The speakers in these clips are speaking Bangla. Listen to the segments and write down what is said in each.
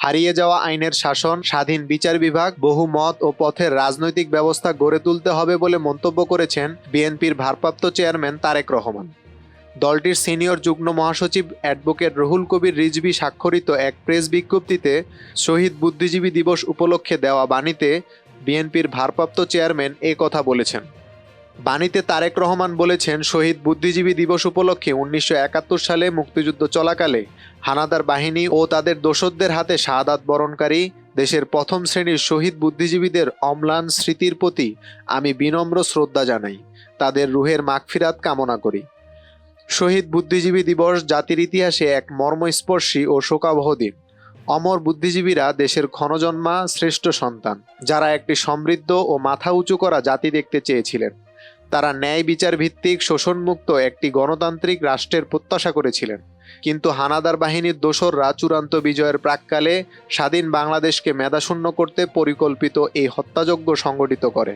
হারিয়ে যাওয়া আইনের শাসন, স্বাধীন বিচার বিভাগ, বহু মত ও পথের রাজনৈতিক ব্যবস্থা গড়ে তুলতে হবে বলে মন্তব্য করেছেন বিএনপির ভারপ্রাপ্ত চেয়ারম্যান তারেক রহমান। দলটির সিনিয়র যুগ্ম মহাসচিব অ্যাডভোকেট রুহুল কবির রিজভি স্বাক্ষরিত এক প্রেস বিজ্ঞপ্তিতে শহীদ বুদ্ধিজীবী দিবস উপলক্ষে দেওয়া বাণীতে বিএনপির ভারপ্রাপ্ত চেয়ারম্যান এ কথা বলেছেন। বাণীতে তারেক রহমান বলেছেন, শহীদ বুদ্ধিজীবী দিবস উপলক্ষে উনিশশো একাত্তর সালে মুক্তিযুদ্ধ চলাকালে হানাদার বাহিনী ও তাদের দোসরদের হাতে শাহাদাত বরণকারী দেশের প্রথম শ্রেণির শহীদ বুদ্ধিজীবীদের অম্লান স্মৃতির প্রতি আমি বিনম্র শ্রদ্ধা জানাই। তাদের রুহের মাগফিরাত কামনা করি। শহীদ বুদ্ধিজীবী দিবস জাতির ইতিহাসে এক মর্মস্পর্শী ও শোকাবহ দিন। অমর বুদ্ধিজীবীরা দেশের ক্ষণজন্মা শ্রেষ্ঠ সন্তান, যারা একটি সমৃদ্ধ ও মাথা উঁচু করা জাতি দেখতে চেয়েছিলেন। তারা ন্যায় বিচার ভিত্তিক শোষণমুক্ত একটি গণতান্ত্রিক রাষ্ট্রের প্রত্যাশা করেছিলেন। কিন্তু হানাদার বাহিনীর দোসররা চূড়ান্ত বিজয়ের প্রাককালে স্বাধীন বাংলাদেশকে মেধাশূন্য করতে পরিকল্পিত এই হত্যাযজ্ঞ সংগঠিত করে।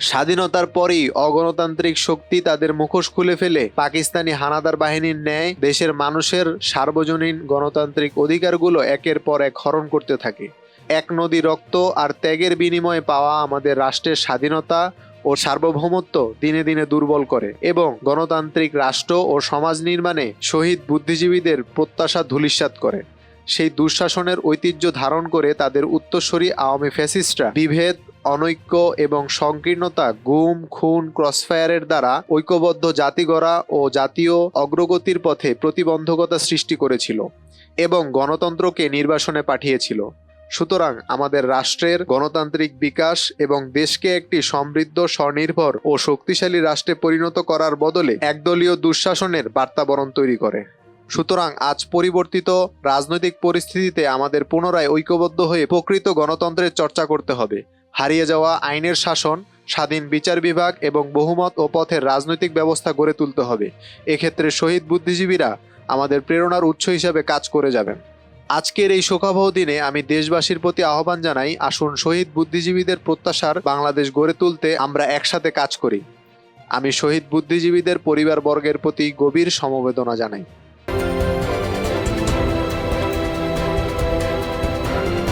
স্বাধীনতার পরেই অগণতান্ত্রিক শক্তি তাদের মুখোশ খুলে ফেলে পাকিস্তানি হানাদার বাহিনীর ন্যায় দেশের মানুষের সার্বজনীন গণতান্ত্রিক অধিকারগুলো একের পর এক হরণ করতে থাকে। এক নদী রক্ত আর ত্যাগের বিনিময়ে পাওয়া আমাদের রাষ্ট্রের স্বাধীনতা ও সার্বভৌমত্ব দিনে দিনে দুর্বল করে এবং গণতান্ত্রিক রাষ্ট্র ও সমাজ নির্মাণে শহীদ বুদ্ধিজীবীদের প্রত্যাশা ধূলিসাৎ করে। সেই দুঃশাসনের ঐতিহ্য ধারণ করে তাদের উত্তরসূরি আওয়ামী ফ্যাসিস্টরা বিভেদ, অনৈক্য এবং সংকীর্ণতা গুম, খুন, ক্রসফায়ারের দ্বারা ঐক্যবদ্ধ জাতি গড়া ও জাতীয় অগ্রগতির পথে প্রতিবন্ধকতা সৃষ্টি করেছিল এবং গণতন্ত্রকে নির্বাসনে পাঠিয়েছিল। সুতরাং আমাদের রাষ্ট্রের গণতান্ত্রিক বিকাশ এবং দেশকে একটি সমৃদ্ধ, স্বনির্ভর ও শক্তিশালী রাষ্ট্রে পরিণত করার বদলে একদলীয় দুঃশাসনের বার্তাবরণ তৈরি করে। সুতরাং আজ পরিবর্তিত রাজনৈতিক পরিস্থিতিতে আমাদের পুনরায় ঐক্যবদ্ধ হয়ে প্রকৃত গণতন্ত্রের চর্চা করতে হবে। হারিয়ে যাওয়া আইনের শাসন, স্বাধীন বিচার বিভাগ এবং বহুমত ও পথের রাজনৈতিক ব্যবস্থা গড়ে তুলতে হবে। এক্ষেত্রে শহীদ বুদ্ধিজীবীরা আমাদের প্রেরণার উৎস হিসাবে কাজ করে যাবেন। আজকের এই শোকাবহ দিনে আমি দেশবাসীর প্রতি আহ্বান জানাই আসুন শহীদ বুদ্ধিজীবীদের প্রত্যাশার বাংলাদেশ গড়ে তুলতে আমরা একসাথে কাজ করি। আমি শহীদ বুদ্ধিজীবীদের পরিবারবর্গের প্রতি গভীর সমবেদনা জানাই।